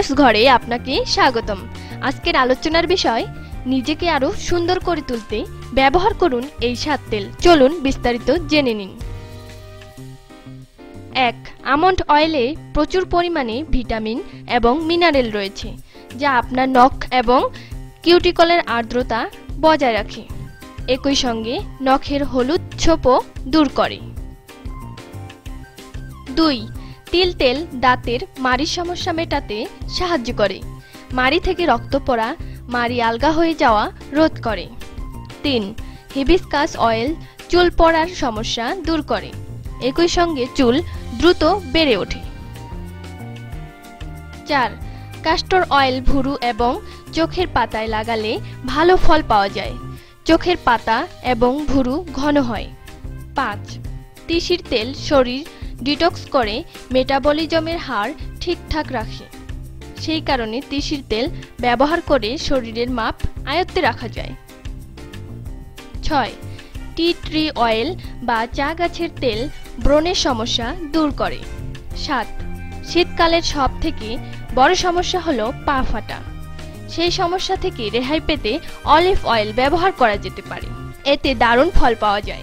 News ঘরে আপনাকে স্বাগতম। আজকের আলোচনার বিষয়, নিজেকে আরও সুন্দর করে তুলতে ব্যবহার করুন এই সাত তেল। চলুন বিস্তারিত জেনে নিন। এক, আমন্ড অয়েলে প্রচুর পরিমাণে ভিটামিন এবং মিনারেল রয়েছে, যা আপনার নখ এবং কিউটিকলের আর্দ্রতা বজায় রাখে। একই সঙ্গে নখের হলুদ ছোপও দূর করে। দুই তিল তেল, দাঁতের মাড়ির সমস্যা মেটাতে সাহায্য করে। মাড়ি থেকে রক্ত পড়া, মাড়ি আলগা হয়ে যাওয়া রোধ করে। তিন হিবিস্কাস অয়েল চুল পড়ার সমস্যা দূর করে। একই সঙ্গে চুল দ্রুত বেড়ে ওঠে। চার কাস্টর অয়েল ভুরু এবং চোখের পাতায় লাগালে ভালো ফল পাওয়া যায়। চোখের পাতা এবং ভুরু ঘন হয়। পাঁচ, তিসির তেল শরীর ডিটক্স করে মেটাবলিজমের হার ঠিকঠাক রাখে। সেই কারণে তিসির তেল ব্যবহার করে শরীরের মাপ আয়ত্তে রাখা যায়। ছয়, টি ট্রি অয়েল বা চা গাছের তেল ব্রণের সমস্যা দূর করে। সাত, শীতকালের সব থেকে বড় সমস্যা হলো পা ফাটা। সেই সমস্যা থেকে রেহাই পেতে অলিভ অয়েল ব্যবহার করা যেতে পারে। এতে দারুণ ফল পাওয়া যায়।